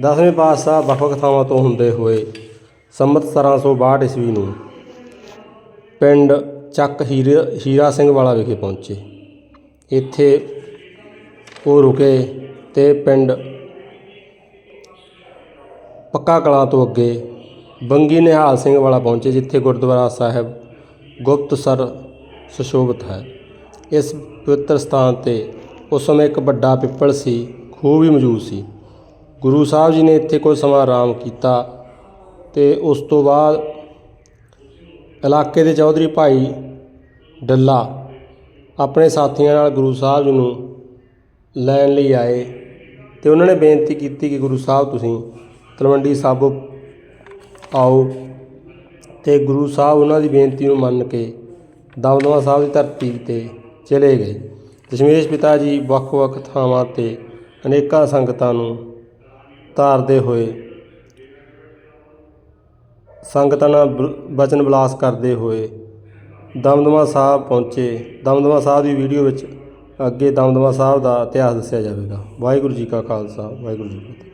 ਦਸਵੇਂ ਪਾਤਸ਼ਾਹ ਵੱਖ-ਵੱਖ ਥਾਵਾਂ ਤੋਂ ਹੁੰਦੇ ਹੋਏ ਸੰਮਤ 1762 ਈਸਵੀ ਨੂੰ ਪਿੰਡ ਚੱਕ ਹੀਰ ਹੀਰਾ ਸਿੰਘ ਵਾਲਾ ਵਿਖੇ ਪਹੁੰਚੇ। ਇੱਥੇ ਉਹ ਰੁਕੇ ਤੇ ਪਿੰਡ ਪੱਕਾ ਕਲਾਂ ਤੋਂ ਅੱਗੇ ਬੰਗੀ ਨਿਹਾਲ ਸਿੰਘ ਵਾਲਾ ਪਹੁੰਚੇ, ਜਿੱਥੇ ਗੁਰਦੁਆਰਾ ਸਾਹਿਬ ਗੁਪਤ ਸਰ ਸੁਸ਼ੋਭਿਤ ਹੈ। ਇਸ ਪਵਿੱਤਰ ਸਥਾਨ ਤੇ ਉਸ ਸਮੇਂ ਇੱਕ ਵੱਡਾ ਪਿੱਪਲ ਸੀ, ਖੂਹ ਵੀ ਮੌਜੂਦ ਸੀ। ਗੁਰੂ ਸਾਹਿਬ ਜੀ ਨੇ ਇੱਥੇ ਕੁਝ ਸਮਾਂ ਆਰਾਮ ਕੀਤਾ ਤੇ ਉਸ ਤੋਂ ਬਾਅਦ ਇਲਾਕੇ ਦੇ ਚੌਧਰੀ ਭਾਈ ਡੱਲਾ ਆਪਣੇ ਸਾਥੀਆਂ ਨਾਲ ਗੁਰੂ ਸਾਹਿਬ ਜੀ ਨੂੰ ਲੈਣ ਲਈ ਆਏ ਤੇ ਉਹਨਾਂ ਨੇ ਬੇਨਤੀ ਕੀਤੀ ਕਿ ਗੁਰੂ ਸਾਹਿਬ ਤੁਸੀਂ ਤਲਵੰਡੀ ਸਾਬੋ ਆਓ ਤੇ ਗੁਰੂ ਸਾਹਿਬ ਉਹਨਾਂ ਦੀ ਬੇਨਤੀ ਨੂੰ ਮੰਨ ਕੇ ਦਮਦਮਾ ਸਾਹਿਬ ਦੀ ਧਰਤੀ ਤੇ ਚਲੇ ਗਏ। ਦਸ਼ਮੇਸ਼ ਪਿਤਾ ਜੀ ਵੱਖ-ਵੱਖ ਥਾਵਾਂ ਤੇ ਅਨੇਕਾਂ ਸੰਗਤਾਂ ਨੂੰ ਧਾਰਦੇ ਹੋਏ ਸੰਗਤਾਂ ਨਾਲ ਬਚਨ ਵਿਲਾਸ ਕਰਦੇ ਹੋਏ ਦਮਦਮਾ ਸਾਹਿਬ ਪਹੁੰਚੇ। ਦਮਦਮਾ ਸਾਹਿਬ ਦੀ ਵੀਡੀਓ ਵਿੱਚ ਅੱਗੇ ਦਮਦਮਾ ਸਾਹਿਬ ਦਾ ਇਤਿਹਾਸ ਦੱਸਿਆ ਜਾਵੇਗਾ। ਵਾਹਿਗੁਰੂ ਜੀ ਕਾ ਖਾਲਸਾ, ਵਾਹਿਗੁਰੂ ਜੀ ਕੀ ਫਤਿਹ।